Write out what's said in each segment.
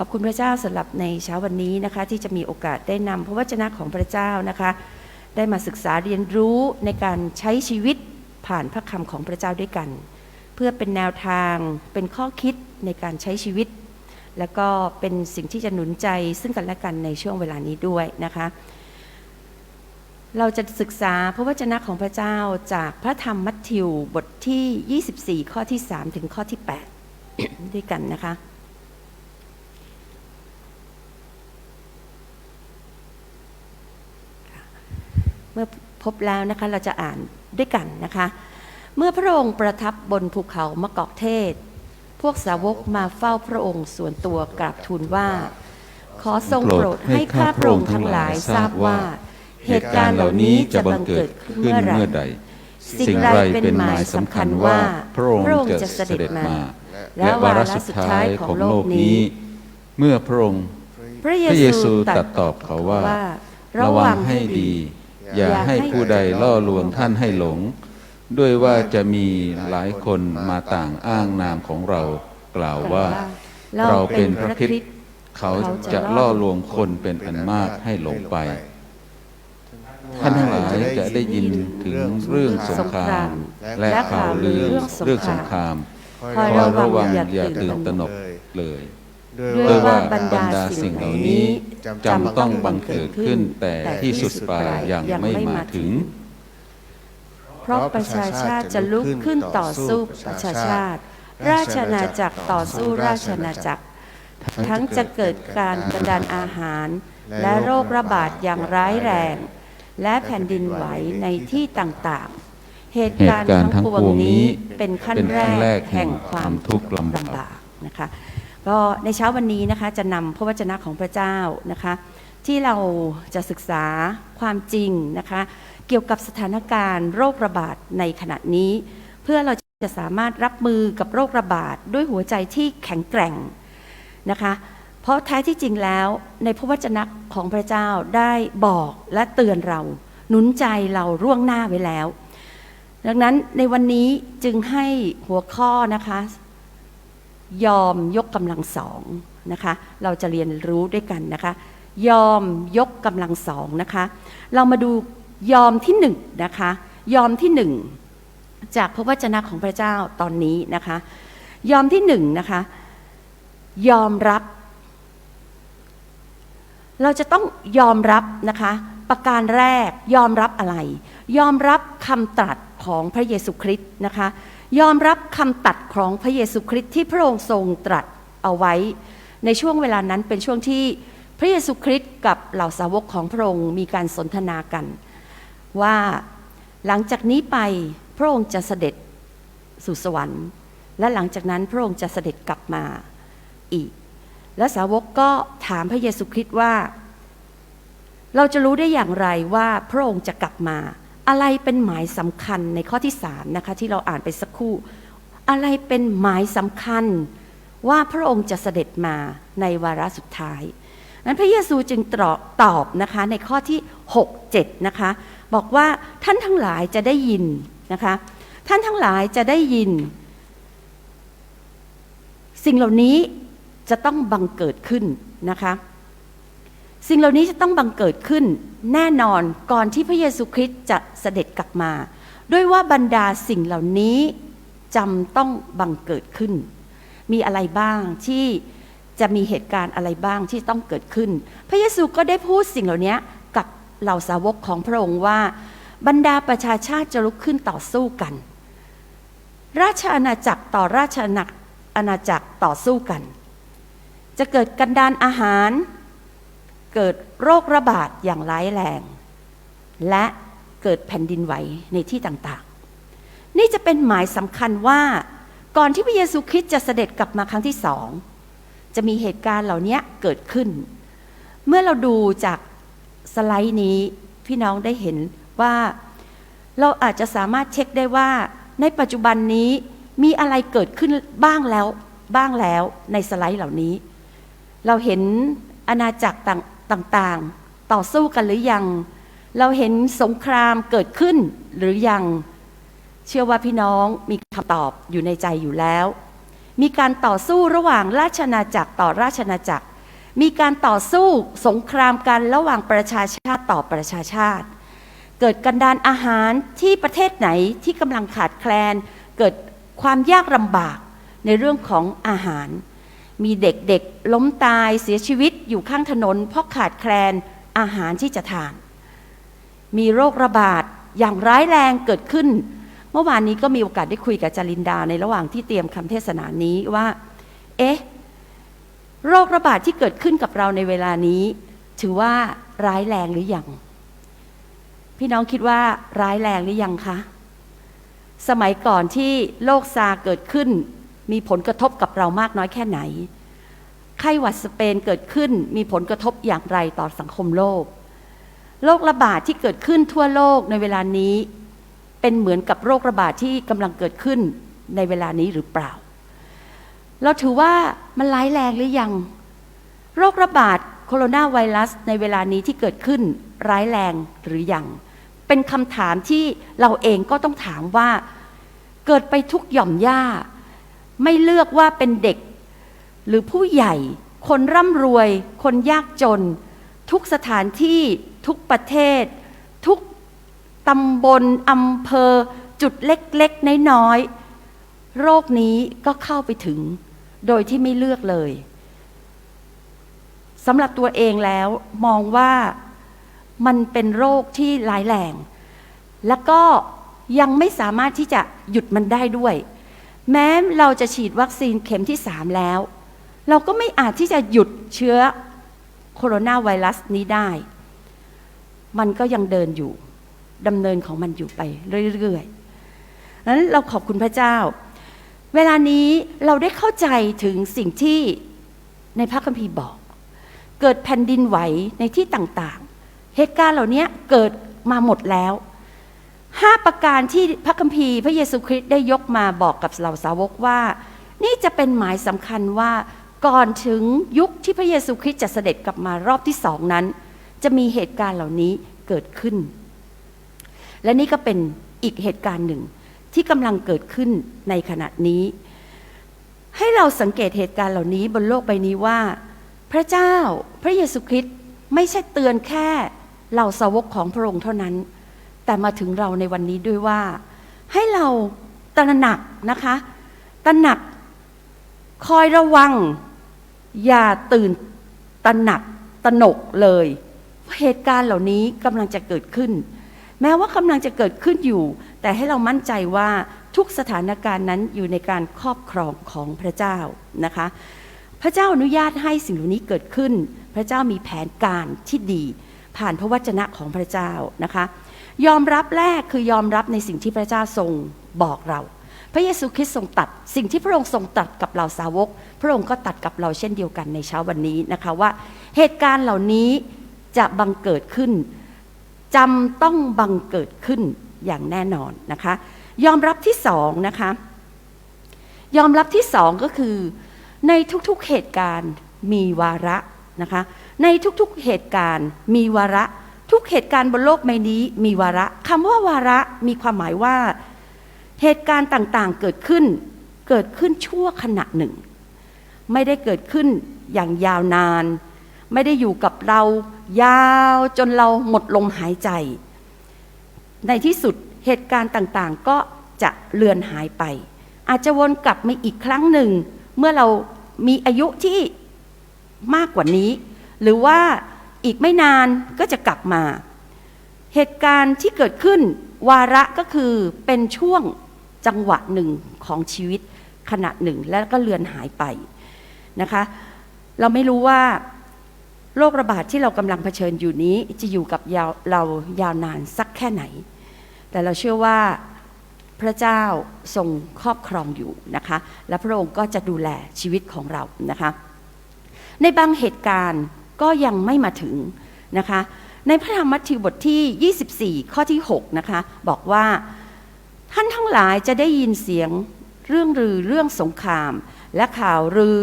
ขอบคุณพระเจ้าสำหรับในเช้าวันนี้นะคะ ที่จะมีโอกาสได้นำพระวจนะของพระเจ้านะคะ ได้มาศึกษาเรียนรู้ในการใช้ชีวิตผ่านพระคำของพระเจ้าด้วยกัน เพื่อเป็นแนวทางเป็นข้อคิดในการใช้ชีวิต แล้วก็เป็นสิ่งที่จะหนุนใจซึ่งกันและกันในช่วงเวลานี้ด้วยนะคะ เราจะศึกษาพระวจนะของพระเจ้าจากพระธรรมมัทธิวบทที่ 24 ข้อที่ 3 ถึงข้อที่ 8 ด้วยกันนะคะ มื่อพบแล้วนะคะเราจะอ่านด้วยกันนะคะ เมื่อพระองค์ประทับบนภูเขามะกอกเทศ พวกสาวกมาเฝ้าพระองค์ส่วนตัวกราบทูลว่า ขอทรงโปรดให้ข้าพระองค์ทั้งหลายทราบว่า เหตุการณ์เหล่านี้จะบังเกิดขึ้นเมื่อไหร่สิ่งใดเป็นหมายสำคัญว่าพระองค์จะเสด็จมา และวาระสุดท้ายของโลกนี้ เมื่อพระองค์ พระเยซูตรัตรัสตอบเขาว่า ระวังให้ดี อย่าให้ผู้ใดล่อลวงท่านให้หลง ด้วยว่าจะมีหลายคนมาต่างอ้างนามของเรากล่าวว่า เราเป็นพระคริสต์เขาจะล่อลวงคนเป็นอันมากให้หลงไป ท่านทั้งหลายจะได้ยินถึงเรื่องสงคราม และข่าวลือเรื่องสงครามคอยคอยระระวัวังงอย่าอย่าตื่ตื่นนตตระระหหนนกกเลย ด้วยว่าบรรดาสิ่งเหล่านี้จำต้องบังเกิดขึ้นแต่ที่สุดปลายยังไม่มาถึง เพราะประชาชาติจะลุกขึ้นต่อสู้ประชาชาติ ราชอาจักรต่อสู้ราชอาจักร ทั้งจะเกิดการกระดานอาหาร และโรคระบาดอย่างร้ายแรง และแผ่นดินไหวในที่ต่างๆ เหตุการณ์ทั้งปวงนี้เป็นขั้นแรกแห่งความทุกข์ลำบากนะคะ ก็ในเช้าวันนี้นะคะจะนำพระวจนะของพระเจ้านะคะ ที่เราจะศึกษาความจริงนะคะ เกี่ยวกับสถานการณ์โรคระบาดในขณะนี้ เพื่อเราจะสามารถรับมือกับโรคระบาดด้วยหัวใจที่แข็งแกร่งนะคะ เพราะแท้ที่จริงแล้วในพระวจนะของพระเจ้าได้บอกและเตือนเรา หนุนใจเราร่วงหน้าไว้แล้ว ดังนั้นในวันนี้จึงให้หัวข้อนะคะ ยอมยกกำลังสองนะคะ เราจะเรียนรู้ด้วยกันนะคะ ยอมยกกำลังสองนะคะ เรามาดูยอมที่หนึ่งนะคะ ยอมที่หนึ่งจากพระวจนะของพระเจ้าตอนนี้นะคะ ยอมที่หนึ่งนะคะ ยอมรับ เราจะต้องยอมรับนะคะ ประการแรกยอมรับอะไร ยอมรับคำตรัสของพระเยซูคริสต์นะคะ ยอมรับคำตรัสของพระเยซูคริสต์ที่พระองค์ทรงตรัสเอาไว้ ในช่วงเวลานั้นเป็นช่วงที่พระเยซูคริสต์กับเหล่าสาวกของพระองค์มีการสนทนากัน ว่าหลังจากนี้ไปพระองค์จะเสด็จสู่สวรรค์ และหลังจากนั้นพระองค์จะเสด็จกลับมาอีก และสาวกก็ถามพระเยซูคริสต์ว่า เราจะรู้ได้อย่างไรว่าพระองค์จะกลับมา อะไรเป็นหมายสำคัญในข้อที่สามนะคะที่เราอ่านไปสักครู่ อะไรเป็นหมายสำคัญว่าพระองค์จะเสด็จมาในวาระสุดท้ายนั้นพระเยซูจึงตอบตอบนะคะในข้อที่ 6 7นะคะบอกว่าท่านทั้งหลายจะได้ยินนะคะท่านทั้งหลายจะได้ยิน สิ่งเหล่านี้จะต้องบังเกิดขึ้นนะคะ สิ่งเหล่านี้จะต้องบังเกิดขึ้นแน่นอนก่อนที่พระเยซูคริสต์จะเสด็จกลับมา ด้วยว่าบรรดาสิ่งเหล่านี้จำต้องบังเกิดขึ้น มีอะไรบ้างที่จะมีเหตุการณ์อะไรบ้างที่ต้องเกิดขึ้น พระเยซูก็ได้พูดสิ่งเหล่านี้กับเหล่าสาวกของพระองค์ว่า บรรดาประชาชาติจะลุกขึ้นต่อสู้กัน ราชอาณาจักรต่อราชอาณาจักรต่อสู้กัน จะเกิดกันดานอาหาร เกิดโรคระบาดอย่างร้ายแรง และเกิดแผ่นดินไหวในที่ต่างๆ นี่จะเป็นหมายสำคัญว่า ก่อนที่พระเยซูคริสต์จะเสด็จกลับมาครั้งที่สองจะมีเหตุการณ์เหล่านี้เกิดขึ้น เมื่อเราดูจากสไลด์นี้ พี่น้องได้เห็นว่าเราอาจจะสามารถเช็คได้ว่า ในปัจจุบันนี้มีอะไรเกิดขึ้นบ้างแล้วบ้างแล้วในสไลด์เหล่านี้ เราเห็นอาณาจักรต่าง ต่างๆ ต่อสู้กันหรือยัง เราเห็นสงครามเกิดขึ้นหรือยัง เชื่อว่าพี่น้องมีคำตอบอยู่ในใจอยู่แล้ว มีการต่อสู้ระหว่างราชอาจักรต่อราชอาณาจักร มีการต่อสู้สงครามกันระหว่างประชาชาติต่อประชาชาติ เกิดกันดานอาหารที่ประเทศไหนที่กำลังขาดแคลน เกิดความยากลำบากในเรื่องของอาหาร มีเด็กๆล้มตายเสียชีวิตอยู่ข้างถนน เพราะขาดแคลนอาหารที่จะทาน มีโรคระบาดอย่างร้ายแรงเกิดขึ้น เมื่อวานนี้ก็มีโอกาสได้คุยกับจารินดาในระหว่างที่เตรียมคำเทศนานี้ว่า เอ๊ะ โรคระบาดที่เกิดขึ้นกับเราในเวลานี้ ถือว่าร้ายแรงหรือยังพี่น้องคิดว่าร้ายแรงหรือยังคะ สมัยก่อนที่โรคซาร์เกิดขึ้น มีผลกระทบกับเรามากน้อยแค่ไหน ไข้หวัดสเปนเกิดขึ้นมีผลกระทบอย่างไรต่อสังคมโลก โรคระบาดที่เกิดขึ้นทั่วโลกในเวลานี้ เป็นเหมือนกับโรคระบาดที่กำลังเกิดขึ้นในเวลานี้หรือเปล่า เราถือว่ามันร้ายแรงหรือยัง โรคระบาดโคโรนาไวรัสในเวลานี้ที่เกิดขึ้นร้ายแรงหรือยัง เป็นคำถามที่เราเองก็ต้องถามว่า เกิดไปทุกหย่อมย่า ไม่เลือกว่าเป็นเด็ก หรือผู้ใหญ่ คนร่ำรวย คนยากจน ทุกสถานที่ทุกประเทศ ทุกตำบลอำเภอ จุดเล็กๆน้อยๆโรคนี้ก็เข้าไปถึง โดยที่ไม่เลือกเลยสำหรับตัวเองแล้วมองว่ามันเป็นโรคที่ร้ายแรง แล้วก็ยังไม่สามารถที่จะหยุดมันได้ด้วย แม้เราจะฉีดวัคซีนเข็มที่สามแล้ว เราก็ไม่อาจที่จะหยุดเชื้อโคโรนาไวรัสนี้ได้ มันก็ยังเดินอยู่ดำเนินของมันอยู่ไปเรื่อยๆนั้นเราขอบคุณพระเจ้า เวลานี้เราได้เข้าใจถึงสิ่งที่ในพระคัมภีร์บอก เกิดแผ่นดินไหวในที่ต่างๆ เหตุการณ์เหล่านี้เกิดมาหมดแล้ว ห้าประการที่พระคัมภีร์พระเยซูคริสต์ได้ยกมาบอกกับเหล่าสาวกว่า นี่จะเป็นหมายสำคัญว่าก่อนถึงยุคที่พระเยซูคริสต์จะเสด็จกลับมารอบที่สองนั้น จะมีเหตุการณ์เหล่านี้เกิดขึ้น และนี่ก็เป็นอีกเหตุการณ์หนึ่งที่กำลังเกิดขึ้นในขณะนี้ ให้เราสังเกตเหตุการณ์เหล่านี้บนโลกใบนี้ว่า พระเจ้าพระเยซูคริสต์ไม่ใช่เตือนแค่เหล่าสาวกของพระองค์เท่านั้น แต่มาถึงเราในวันนี้ด้วยว่า ให้เราตระหนักนะคะตระหนักคอยระวัง อย่าตื่นตระหนักตระหนกเลยเหตุการณ์เหล่านี้กำลังจะเกิดขึ้น แม้ว่ากำลังจะเกิดขึ้นอยู่ แต่ให้เรามั่นใจว่าทุกสถานการณ์นั้นอยู่ในการครอบครองของพระเจ้านะคะ พระเจ้าอนุญาตให้สิ่งเหล่านี้เกิดขึ้น พระเจ้ามีแผนการที่ดี ผ่านพระวจนะของพระเจ้านะคะ ยอมรับแรกคือยอมรับในสิ่งที่พระเจ้าทรงบอกเรา พระเยซูคริสต์ทรงตัด สิ่งที่พระองค์ทรงตัดกับเราสาวก พระองค์ก็ตัดกับเราเช่นเดียวกันในเช้าวันนี้นะคะว่า เหตุการณ์เหล่านี้จะบังเกิดขึ้นจำต้องบังเกิดขึ้นอย่างแน่นอนนะคะ ยอมรับที่สองนะคะ ยอมรับที่สองก็คือ ในทุกๆเหตุการณ์มีวาระนะคะ ในทุกๆเหตุการณ์มีวาระ ทุกเหตุการณ์บนโลกใบนี้มีวาระคำว่าวาระมีความหมายว่า เหตุการณ์ต่างๆเกิดขึ้น เกิดขึ้นชั่วขณะหนึ่ง ไม่ได้เกิดขึ้นอย่างยาวนาน ไม่ได้อยู่กับเรายาวจนเราหมดลมหายใจ ในที่สุดเหตุการณ์ต่างๆก็จะเลือนหายไป อาจจะวนกลับมาอีกครั้งหนึ่ง เมื่อเรามีอายุที่มากกว่านี้ หรือว่า อีกไม่นานก็จะกลับมา เหตุการณ์ที่เกิดขึ้นวาระก็คือเป็นช่วงจังหวะหนึ่งของชีวิตขณะหนึ่งแล้วก็เลือนหายไปนะคะ เราไม่รู้ว่าโรคระบาดที่เรากำลังเผชิญอยู่นี้จะอยู่กับยาวเรายาวนานสักแค่ไหน แต่เราเชื่อว่าพระเจ้าทรงครอบครองอยู่นะคะ และพระองค์ก็จะดูแลชีวิตของเรานะคะ ในบางเหตุการณ์ ก็ยังไม่มาถึงนะคะ ในพระธรรมมัทธิวบทที่ 24 ข้อที่6นะคะบอกว่าท่านทั้งหลายจะได้ยินเสียงเรื่องรือเรื่องสงคราม และข่าวรือ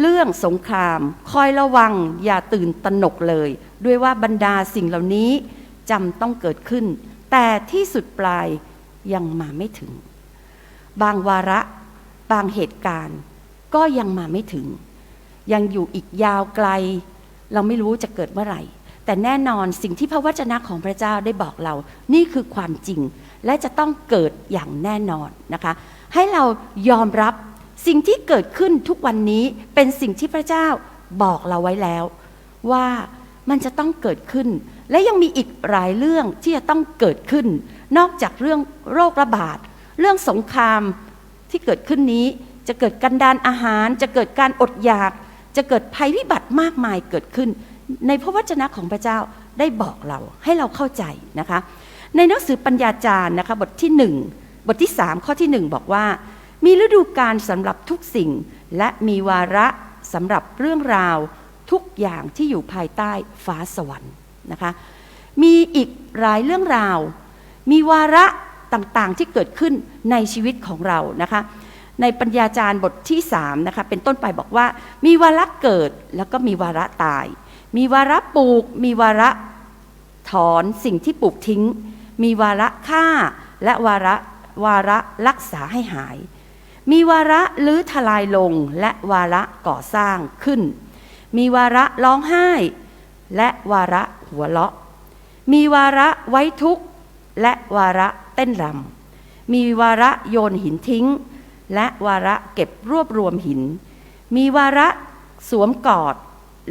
เรื่องสงคราม คอยระวังอย่าตื่นตระหนกเลย ด้วยว่าบรรดาสิ่งเหล่านี้จำต้องเกิดขึ้น แต่ที่สุดปลายยังมาไม่ถึง บางวาระบางเหตุการณ์ก็ยังมาไม่ถึง ยังอยู่อีกยาวไกล เราไม่รู้จะเกิดเมื่อไหร่ แต่แน่นอนสิ่งที่พระวจนะของพระเจ้าได้บอกเรา นี่คือความจริง และจะต้องเกิดอย่างแน่นอนนะคะ ให้เรายอมรับสิ่งที่เกิดขึ้นทุกวันนี้เป็นสิ่งที่พระเจ้าบอกเราไว้แล้ว ว่ามันจะต้องเกิดขึ้น และยังมีอีกหลายเรื่องที่จะต้องเกิดขึ้น นอกจากเรื่องโรคระบาด เรื่องสงครามที่เกิดขึ้นนี้จะเกิดกันดานอาหาร จะเกิดการอดอยาก จะเกิดภัยพิบัติมากมายเกิดขึ้น ในพระวจนะของพระเจ้าได้บอกเราให้เราเข้าใจนะคะ ในหนังสือปัญญาจารย์นะคะบทที่หนึ่งบทที่สามข้อที่หนึ่งบอกว่า มีฤดูกาลสำหรับทุกสิ่ง และมีวาระสำหรับเรื่องราวทุกอย่างที่อยู่ภายใต้ฟ้าสวรรค์นะคะมีอีกหลายเรื่องราว มีวาระต่างๆที่เกิดขึ้นในชีวิตของเรานะคะ ในปัญญาจารย์บทที่3นะคะเป็นต้นไปบอกว่า มีวาระเกิดแล้วก็มีวาระตาย มีวาระปลูก มีวาระถอนสิ่งที่ปลูกทิ้ง มีวาระฆ่า และวาระวาระรักษาให้หาย มีวาระลื้อทลายลงและวาระก่อสร้างขึ้น มีวาระร้องไห้ และวาระหัวเราะ มีวาระไว้ทุกข์และวาระเต้นรำมีวาระโยนหินทิ้ง และวาระเก็บรวบรวมหิน มีวาระสวมกอด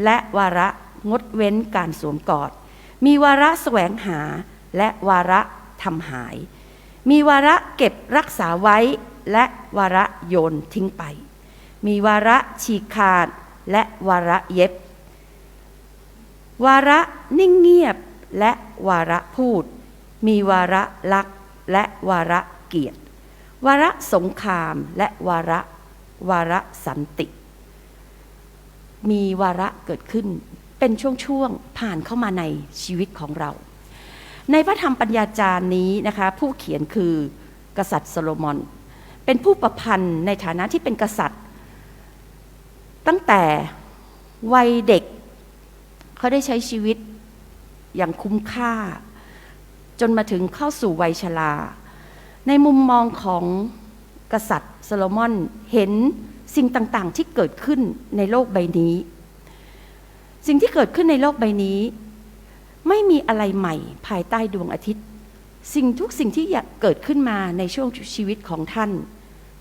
และวาระงดเว้นการสวมกอด มีวาระแสวงหา และวาระทำหาย มีวาระเก็บรักษาไว้ และวาระโยนทิ้งไป มีวาระฉีกขาด และวาระเย็บ วาระนิ่งเงียบและวาระพูด มีวาระลักและวาระเกียรติ วาระสงครามและวาระวาระสันติ มีวาระเกิดขึ้น เป็นช่วงๆผ่านเข้ามาในชีวิตของเรา ในพระธรรมปัญญาจารย์นี้นะคะ ผู้เขียนคือกษัตริย์โซโลมอน เป็นผู้ประพันธ์ในฐานะที่เป็นกษัตริย์ ตั้งแต่วัยเด็กเขาได้ใช้ชีวิตอย่างคุ้มค่า จนมาถึงเข้าสู่วัยชรา ในมุมมองของกษัตริย์โซโลมอนเห็นสิ่งต่างๆ ที่เกิดขึ้นในโลกใบนี้ สิ่งที่เกิดขึ้นในโลกใบนี้ ไม่มีอะไรใหม่ภายใต้ดวงอาทิตย์ สิ่งทุกสิ่งที่เกิดขึ้นมาในช่วงชีวิตของท่าน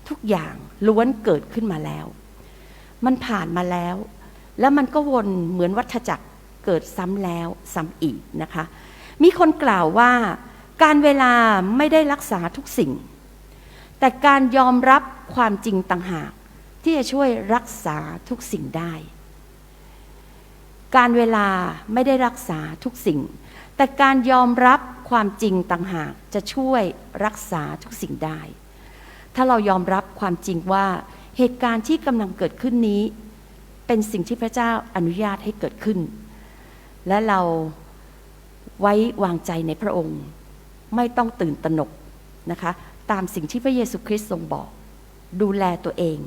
ทุกอย่างล้วนเกิดขึ้นมาแล้ว มันผ่านมาแล้ว แล้วมันก็วนเหมือนวัฏจักรเกิดซ้ำแล้วซ้ำอีกนะคะ มีคนกล่าวว่า การเวลาไม่ได้รักษาทุกสิ่ง แต่การยอมรับความจริงต่างหาก ที่จะช่วยรักษาทุกสิ่งได้ การเวลาไม่ได้รักษาทุกสิ่ง แต่การยอมรับความจริงต่างหากจะช่วยรักษาทุกสิ่งได้ ถ้าเรายอมรับความจริงว่าเหตุการณ์ที่กำลังเกิดขึ้นนี้ เป็นสิ่งที่พระเจ้าอนุญาตให้เกิดขึ้น และเราไว้วางใจในพระองค์ ไม่ต้องตื่นตระหนกนะคะ ตามสิ่งที่พระเยซูคริสต์ทรงบอก ดูแลตัวเอง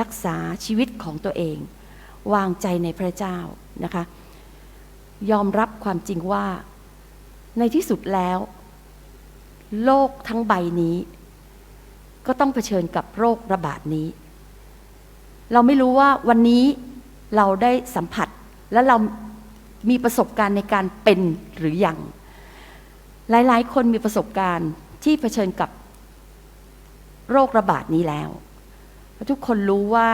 รักษาชีวิตของตัวเอง วางใจในพระเจ้านะคะ ยอมรับความจริงว่าในที่สุดแล้ว โลกทั้งใบนี้ ก็ต้องเผชิญกับโรคระบาดนี้ เราไม่รู้ว่าวันนี้เราได้สัมผัสและเรามีประสบการณ์ในการเป็นหรือยัง หลายๆ คนมีประสบการณ์ที่เผชิญกับโรคระบาดนี้แล้วทุกคนรู้ว่า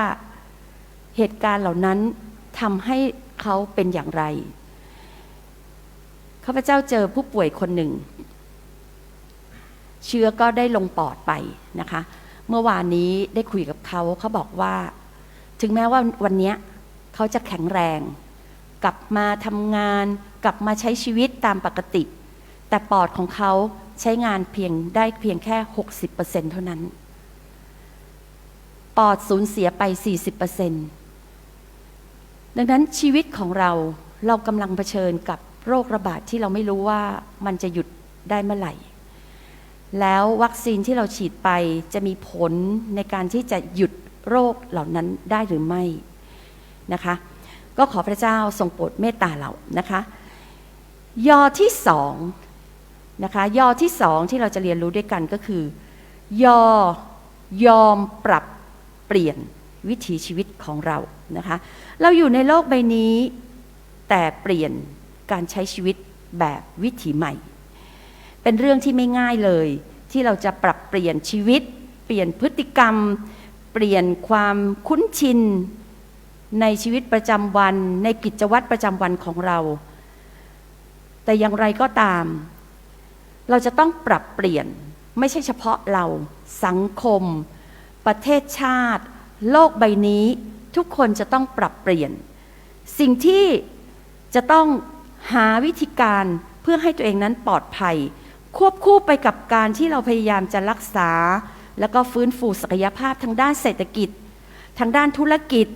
เหตุการณ์เหล่านั้นทำให้เขาเป็นอย่างไรข้าพเจ้าเจอผู้ป่วยคนหนึ่ง เชื้อก็ได้ลงปอดไปนะคะ เมื่อวานนี้ได้คุยกับเขาเขาบอกว่า ถึงแม้ว่าวันนี้เขาจะแข็งแรง กลับมาทำงาน กลับมาใช้ชีวิตตามปกติ แต่ปอดของเขาใช้งานเพียงได้เพียงแค่ 60%เท่านั้น ปอดสูญเสียไป 40%ดังนั้นชีวิตของเราเรากำลังเผชิญกับโรคระบาดที่เราไม่รู้ว่ามันจะหยุดได้เมื่อไหร่ แล้ววัคซีนที่เราฉีดไปจะมีผลในการที่จะหยุดโรคเหล่านั้นได้หรือไม่นะคะ ก็ขอพระเจ้าทรงโปรดเมตตาเรานะคะ ยอที่สอง นะคะยอที่สองที่เราจะเรียนรู้ด้วยกันก็คือ ยอยอมปรับเปลี่ยนวิถีชีวิตของเรานะคะเราอยู่ในโลกใบนี้แต่เปลี่ยนการใช้ชีวิตแบบวิถีใหม่ เป็นเรื่องที่ไม่ง่ายเลย ที่เราจะปรับเปลี่ยนชีวิต เปลี่ยนพฤติกรรม เปลี่ยนความคุ้นชินในชีวิตประจำวัน ในกิจวัตรประจำวันของเรา แต่อย่างไรก็ตาม เราจะต้องปรับเปลี่ยนไม่ใช่เฉพาะเราสังคม ประเทศชาติ โลกใบนี้ ทุกคนจะต้องปรับเปลี่ยน สิ่งที่จะต้องหาวิธีการเพื่อให้ตัวเองนั้นปลอดภัย ควบคู่ไปกับการที่เราพยายามจะรักษา แล้วก็ฟื้นฟูศักยภาพทางด้านเศรษฐกิจ ทางด้านธุรกิจ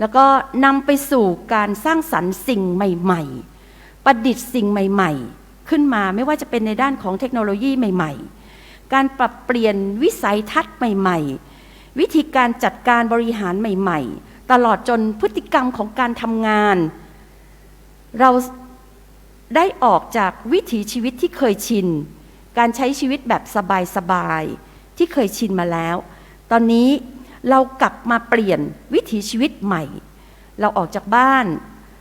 แล้วก็นำไปสู่การสร้างสรรค์สิ่งใหม่ ๆ ประดิษฐ์สิ่งใหม่ ๆ ขึ้นมาไม่ว่าจะเป็นในด้านของเทคโนโลยีใหม่ ๆ การปรับเปลี่ยนวิสัยทัศน์ใหม่ ๆ วิธีการจัดการบริหารใหม่ ๆ ตลอดจนพฤติกรรมของการทำงาน เราได้ออกจากวิถีชีวิตที่เคยชิน การใช้ชีวิตแบบสบาย ๆ ที่เคยชินมาแล้ว ตอนนี้เรากลับมาเปลี่ยนวิถีชีวิตใหม่ เราออกจากบ้าน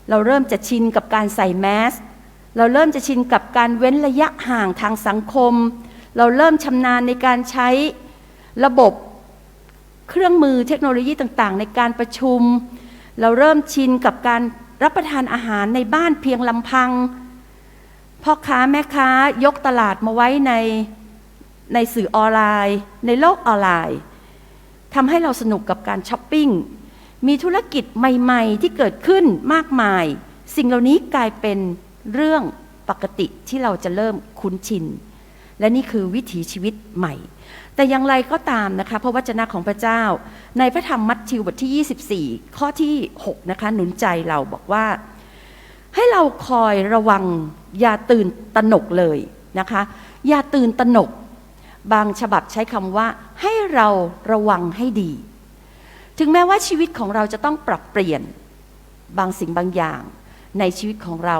เราเริ่มจะชินกับการใส่แมส เราเริ่มจะชินกับการเว้นระยะห่างทางสังคม เราเริ่มชำนาญในการใช้ระบบเครื่องมือเทคโนโลยีต่างๆ ในการประชุม เราเริ่มชินกับการรับประทานอาหารในบ้านเพียงลำพังพ่อค้าแม่ค้ายกตลาดมาไว้ในในสื่อออนไลน์ ในโลกออนไลน์ทำให้เราสนุกกับการช้อปปิ้งมีธุรกิจใหม่ ๆ ที่เกิดขึ้นมากมาย สิ่งเหล่านี้กลายเป็น เรื่องปกติที่เราจะเริ่มคุ้นชิน และนี่คือวิถีชีวิตใหม่ แต่อย่างไรก็ตามนะคะพระวจนะของพระเจ้า ในพระธรรมมัทธิวบทที่ 24 ข้อที่ 6 นะคะหนุนใจเราบอกว่า ให้เราคอยระวังอย่าตื่นตระหนกเลยนะคะ อย่าตื่นตระหนก บางฉบับใช้คำว่า ให้เราระวังให้ดี ถึงแม้ว่าชีวิตของเราจะต้องปรับเปลี่ยนบางสิ่งบางอย่างในชีวิตของเรา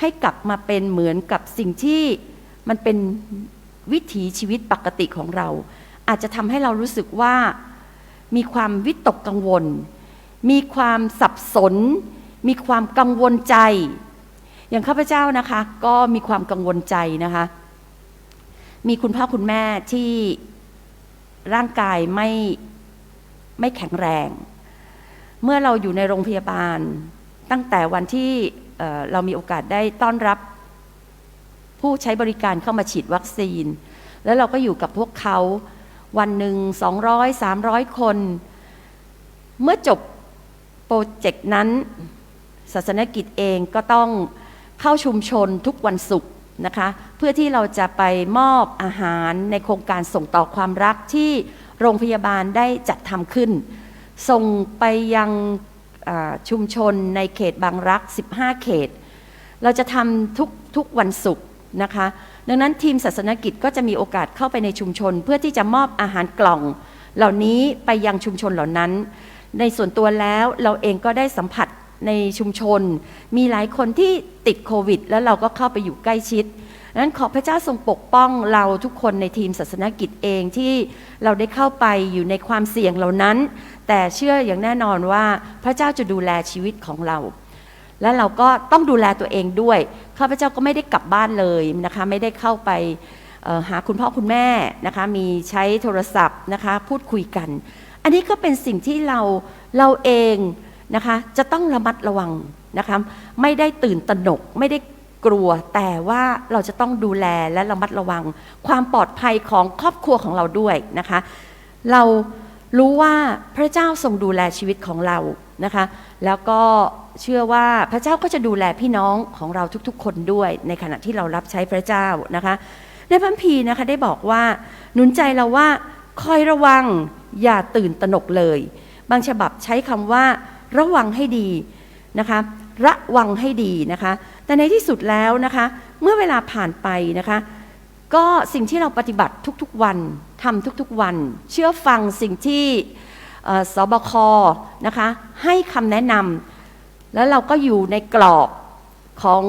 ให้กลับมาเป็นเหมือนกับสิ่งที่มันเป็นวิถีชีวิตปกติของเรา อาจจะทำให้เรารู้สึกว่ามีความวิตกกังวล มีความสับสน มีความกังวลใจ อย่างข้าพเจ้านะคะ ก็มีความกังวลใจนะคะ มีคุณพ่อคุณแม่ที่ร่างกายไม่ไม่แข็งแรง เมื่อเราอยู่ในโรงพยาบาล ตั้งแต่วันที่ เรามีโอกาสได้ต้อนรับผู้ใช้บริการเข้ามาฉีดวัคซีน แล้วเราก็อยู่กับพวกเขาวันหนึ่ง200 300 คน เมื่อจบโปรเจกต์นั้น ศาสนกิจเองก็ต้องเข้าชุมชนทุกวันศุกร์นะคะ เพื่อที่เราจะไปมอบอาหารในโครงการส่งต่อความรักที่โรงพยาบาลได้จัดทำขึ้น ส่งไปยัง ชุมชนในเขตบางรัก 15 เขต เราจะทำทุกทุกวันศุกร์นะคะ ดังนั้นทีมศาสนกิจก็จะมีโอกาสเข้าไปในชุมชน เพื่อที่จะมอบอาหารกล่องเหล่านี้ไปยังชุมชนเหล่านั้น ในส่วนตัวแล้วเราเองก็ได้สัมผัสในชุมชน มีหลายคนที่ติดโควิด แล้วเราก็เข้าไปอยู่ใกล้ชิด นั้นขอพระเจ้าทรงปกป้องเราทุกคนในทีมศาสนกิจเองที่เราได้เข้าไปอยู่ในความเสี่ยงเหล่านั้น แต่เชื่ออย่างแน่นอนว่าพระเจ้าจะดูแลชีวิตของเรา และเราก็ต้องดูแลตัวเองด้วยข้าพเจ้าก็ไม่ได้กลับบ้านเลยนะคะไม่ได้เข้าไปหาคุณพ่อคุณแม่นะคะมีใช้โทรศัพท์นะคะพูดคุยกัน อันนี้ก็เป็นสิ่งที่เราเราเองนะคะจะต้องระมัดระวังนะคะไม่ได้ตื่นตระหนกไม่ได้ กลัวแต่ว่าเราจะต้องดูแลและระมัดระวัง ความปลอดภัยของครอบครัวของเราด้วยนะคะ เรารู้ว่าพระเจ้าทรงดูแลชีวิตของเรานะคะ แล้วก็เชื่อว่าพระเจ้าก็จะดูแลพี่น้องของเราทุกๆ คนด้วยในขณะที่เรารับใช้พระเจ้านะคะในพระคัมภีร์นะคะได้บอกว่าหนุนใจเราว่าคอยระวังอย่าตื่นตระหนกเลย บางฉบับใช้คำว่า ระวังให้ดีนะคะระวังให้ดีนะคะ แต่ในที่สุดแล้วนะคะ เมื่อเวลาผ่านไปนะคะ ก็สิ่งที่เราปฏิบัติทุกๆวันทำทุกๆวัน เชื่อฟังสิ่งที่สบคนะคะให้คำแนะนำแล้วเราก็อยู่ในกรอบของ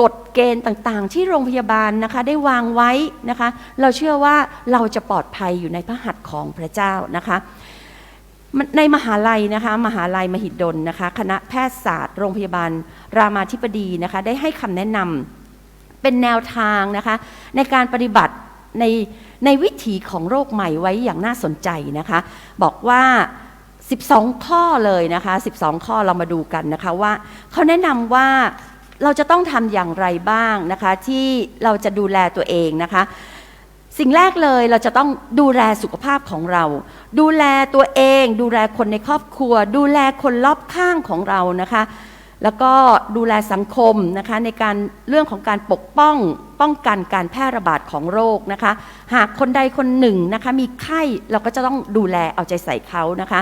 กฎเกณฑ์ต่างๆ ที่โรงพยาบาลนะคะได้วางไว้นะคะ เราเชื่อว่าเราจะปลอดภัยอยู่ในพระหัตถ์ของพระเจ้านะคะ ในมหาลัยนะคะมหาลัยมหิดลนะคะคณะแพทยศาสตร์ โรงพยาบาล รามาธิบดีนะคะได้ให้คำแนะนำเป็นแนวทางนะคะในการปฏิบัติในในวิถีของโรคใหม่ไว้อย่างน่าสนใจนะคะ บอกว่า 12 ข้อเลยนะคะ 12 ข้อเรามาดูกันนะคะว่าเขาแนะนำว่าเราจะต้องทำอย่างไรบ้างนะคะที่เราจะดูแลตัวเองนะคะ สิ่งแรกเลยเราจะต้องดูแลสุขภาพของเรา ดูแลตัวเอง ดูแลคนในครอบครัว ดูแลคนรอบข้างของเรานะคะ แล้วก็ดูแลสังคมนะคะในการเรื่องของการปกป้องป้องกันการแพร่ระบาดของโรคนะคะ หากคนใดคนหนึ่งนะคะมีไข้เราก็จะต้องดูแลเอาใจใส่เขานะคะ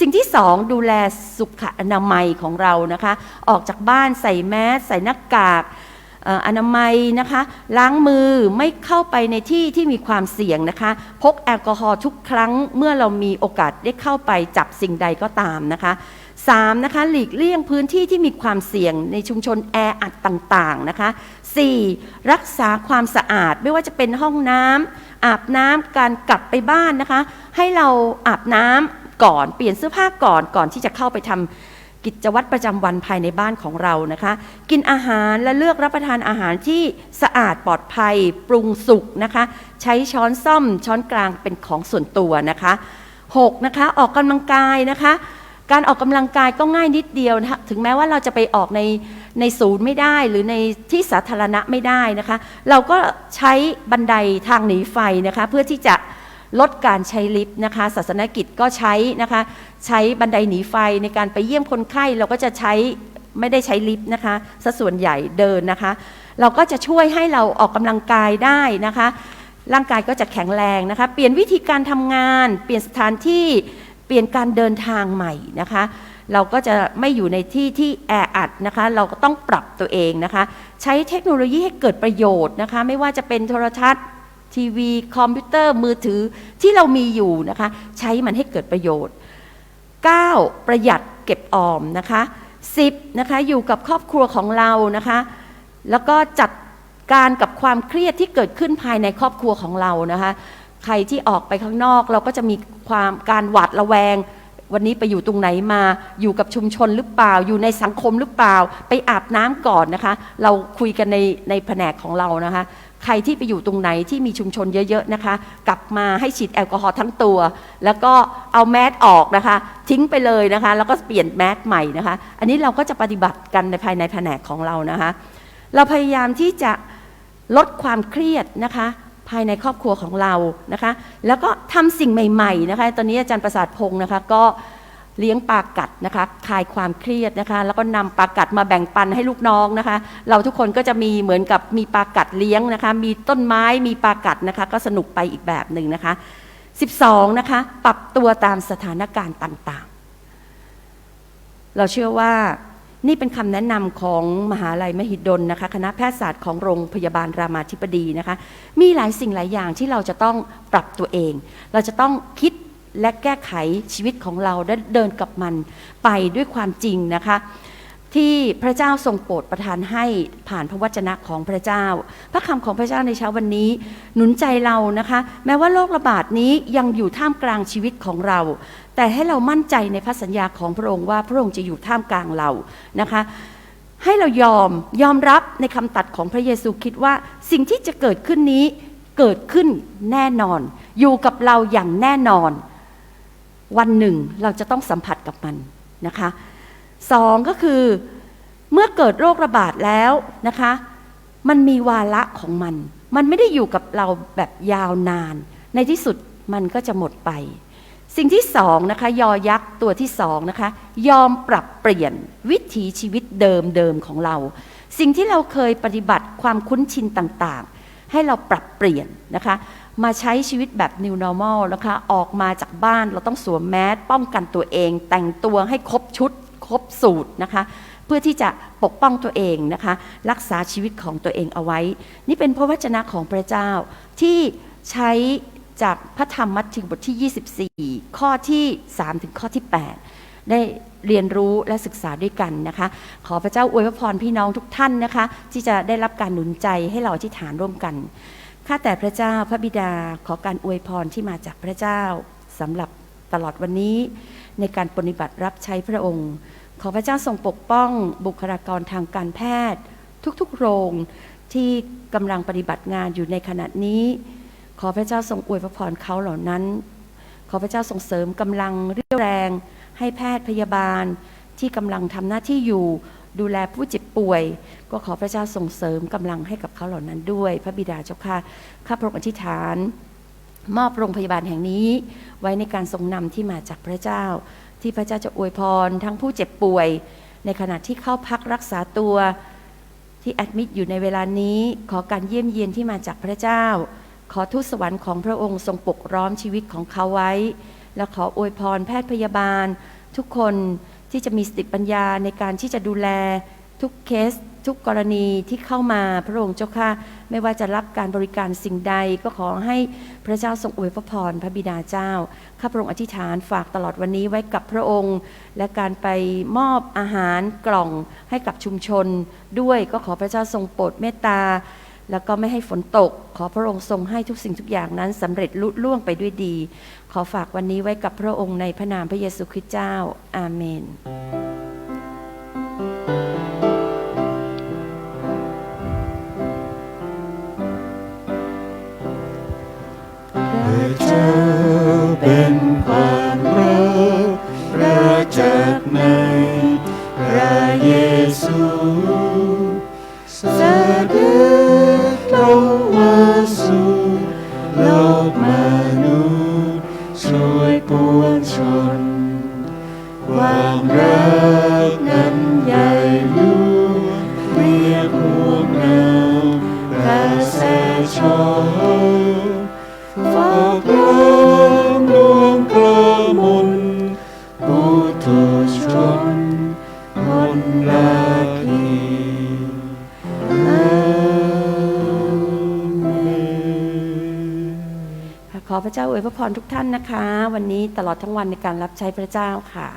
สิ่งที่สองดูแลสุขอนามัยของเรานะคะ ออกจากบ้านใส่แมสใส่หน้ากาก อนามัยนะคะ ล้างมือไม่เข้าไปในที่ที่มีความเสี่ยงนะคะ พกแอลกอฮอล์ทุกครั้งเมื่อเรามีโอกาสได้เข้าไปจับสิ่งใดก็ตามนะคะสามนะคะหลีกเลี่ยงพื้นที่ที่มีความเสี่ยงในชุมชนแออัดต่างๆนะคะสี่รักษาความสะอาดไม่ว่าจะเป็นห้องน้ำอาบน้ำการกลับไปบ้านนะคะ ให้เราอาบน้ำก่อนเปลี่ยนเสื้อผ้าก่อนก่อนที่จะเข้าไปทำ กิจวัตรประจำวันภายในบ้านของเรานะคะ กินอาหารและเลือกรับประทานอาหารที่สะอาดปลอดภัย ปรุงสุกนะคะ ใช้ช้อนซ่อมช้อนกลางเป็นของส่วนตัวนะคะ6นะคะออกกำลังกายนะคะ การออกกำลังกายก็ง่ายนิดเดียวนะคะถึงแม้ว่าเราจะไปออกในในศูนย์ไม่ได้หรือในที่สาธารณะไม่ได้นะคะ เราก็ใช้บันไดทางหนีไฟนะคะ เพื่อที่จะ ลดการใช้ลิฟต์นะคะศาสนกิจก็ใช้นะคะใช้บันไดหนีไฟในการไปเยี่ยมคนไข้เราก็จะใช้ไม่ได้ใช้ลิฟต์นะคะซะส่วนใหญ่เดินนะคะ เราก็จะช่วยให้เราออกกำลังกายได้นะคะ ร่างกายก็จะแข็งแรงนะคะ เปลี่ยนวิธีการทำงาน เปลี่ยนสถานที่เปลี่ยนการเดินทางใหม่นะคะ เราก็จะไม่อยู่ในที่ที่แออัดนะคะ เราก็ต้องปรับตัวเองนะคะ ใช้เทคโนโลยีให้เกิดประโยชน์นะคะ ไม่ว่าจะเป็นโทรทัศน์ ทีวีคอมพิวเตอร์มือถือที่เรามีอยู่นะคะ ใช้มันให้เกิดประโยชน์ 9. ประหยัดเก็บออมนะคะ 10. นะคะอยู่กับครอบครัวของเรานะคะ แล้วก็จัดการกับความเครียดที่เกิดขึ้นภายในครอบครัวของเรานะคะ ใครที่ออกไปข้างนอกเราก็จะมีความการหวาดระแวง วันนี้ไปอยู่ตรงไหนมาอยู่กับชุมชนหรือเปล่า อยู่ในสังคมหรือเปล่า ไปอาบน้ำก่อนนะคะ เราคุยกันในในแผนกของเรานะคะ ใครที่ไปอยู่ตรงไหนที่มีชุมชนเยอะๆนะคะ กลับมาให้ฉีดแอลกอฮอล์ทั้งตัว แล้วก็เอาแมสออกนะคะ ทิ้งไปเลยนะคะ แล้วก็เปลี่ยนแมสใหม่นะคะ อันนี้เราก็จะปฏิบัติกันในภายในแผนกของเรานะคะ เราพยายามที่จะลดความเครียดนะคะ ภายในครอบครัวของเรานะคะ แล้วก็ทำสิ่งใหม่ ๆ นะคะ ตอนนี้อาจารย์ประสาทพงศ์นะคะก็ เลี้ยงปลากัดนะคะคลายความเครียดนะคะ แล้วก็นำปลากัดมาแบ่งปันให้ลูกน้องนะคะ เราทุกคนก็จะมีเหมือนกับมีปลากัดเลี้ยงนะคะ มีต้นไม้มีปลากัดนะคะ ก็สนุกไปอีกแบบหนึ่งนะคะ 12 นะคะ ปรับตัวตามสถานการณ์ต่างๆ เราเชื่อว่านี่เป็นคำแนะนำของมหาลัยมหิดลนะคะ คณะแพทยศาสตร์ของโรงพยาบาลรามาธิบดีนะคะ มีหลายสิ่งหลายอย่างที่เราจะต้องปรับตัวเอง เราจะต้องคิด และแก้ไขชีวิตของเราและเดินกับมันไปด้วยความจริงนะคะ ที่พระเจ้าทรงโปรดประทานให้ผ่านพระวจนะของพระเจ้า พระคำของพระเจ้าในเช้าวันนี้ หนุนใจเรานะคะ แม้ว่าโรคระบาดนี้ยังอยู่ท่ามกลางชีวิตของเรา แต่ให้เรามั่นใจในพระสัญญาของพระองค์ว่าพระองค์จะอยู่ท่ามกลางเรานะคะให้เรายอมยอมรับในคำตัดของพระเยซูคิดว่าสิ่งที่จะเกิดขึ้นนี้เกิดขึ้นแน่นอน อยู่กับเราอย่างแน่นอน วันหนึ่งเราจะต้องสัมผัสกับมันนะคะสองก็คือเมื่อเกิดโรคระบาดแล้วนะคะ มันมีวาระของมัน มันไม่ได้อยู่กับเราแบบยาวนาน ในที่สุดมันก็จะหมดไป สิ่งที่สองนะคะ ยอยักษ์ตัวที่สองนะคะ ยอมปรับเปลี่ยนวิถีชีวิตเดิมเดิมๆของเรา สิ่งที่เราเคยปฏิบัติความคุ้นชินต่างๆ ให้เราปรับเปลี่ยนนะคะ มาใช้ชีวิตแบบ new normal นะคะออกมาจากบ้านเราต้องสวมแมสป้องกันตัวเอง แต่งตัวให้ครบชุด ครบสูตรนะคะ เพื่อที่จะปกป้องตัวเองนะคะ รักษาชีวิตของตัวเองเอาไว้ นี่เป็นพระวจนะของพระเจ้าที่ใช้จากพระธรรมมัทธิวบทที่ 24 ข้อที่ 3 ถึงข้อที่ 8 ได้เรียนรู้และศึกษาด้วยกันนะคะ ขอพระเจ้าอวยพรพี่น้องทุกท่านนะคะ ที่จะได้รับการหนุนใจให้เราอธิษฐานร่วมกัน ข้าแต่พระเจ้าพระบิดาขอการอวยพรที่มาจากพระเจ้าสำหรับตลอดวันนี้ ในการปฏิบัติรับใช้พระองค์ ขอพระเจ้าทรงปกป้องบุคลากรทางการแพทย์ ทุกๆโรงที่กำลังปฏิบัติงานอยู่ในขณะนี้ ขอพระเจ้าทรงอวยพระพรเขาเหล่านั้น ขอพระเจ้าทรงเสริมกำลังเรี่ยวแรง ให้แพทย์พยาบาลที่กำลังทำหน้าที่อยู่ ดูแลผู้เจ็บป่วย ก็ขอพระเจ้าส่งเสริมกำลังให้กับเขาเหล่านั้นด้วย พระบิดาเจ้าค่ะข้าพระองค์อธิษฐาน มอบโรงพยาบาลแห่งนี้ ไว้ในการทรงนำที่มาจากพระเจ้า ที่พระเจ้าจะอวยพร ทั้งผู้เจ็บป่วย ในขณะที่เข้าพักรักษาตัวที่แอดมิดอยู่ในเวลานี้ ขอการเยี่ยมเยียนที่มาจากพระเจ้า ขอทูตสวรรค์ของพระองค์ทรงปกร้อมชีวิตของเขาไว้ และขออวยพรแพทย์พยาบาล ทุกคน ที่จะมีสติปัญญาในการที่จะดูแลทุกเคส ทุกกรณีที่เข้ามาพระองค์เจ้าค่ะไม่ว่าจะรับการบริการสิ่งใดก็ขอให้พระเจ้าทรงอวยพระพรพระบิดาเจ้าข้าพระองค์อธิษฐานฝากตลอดวันนี้ไว้กับพระองค์ และการไปมอบอาหารกล่องให้กับชุมชน ด้วยก็ขอพระเจ้าทรงโปรดเมตตา แล้วก็ไม่ให้ฝนตก ขอพระองค์ทรงให้ทุกสิ่งทุกอย่างนั้นสำเร็จลุล่วงไปด้วยดี ขอฝากวันนี้ไว้กับพระองค์ในพระนามพระเยซูคริสต์เจ้า อาเมนพ ระเจ้าอวยพระพรทุกท่านนะคะ วันนี้ตลอดทั้งวันในการรับใช้พระเจ้าค่ะ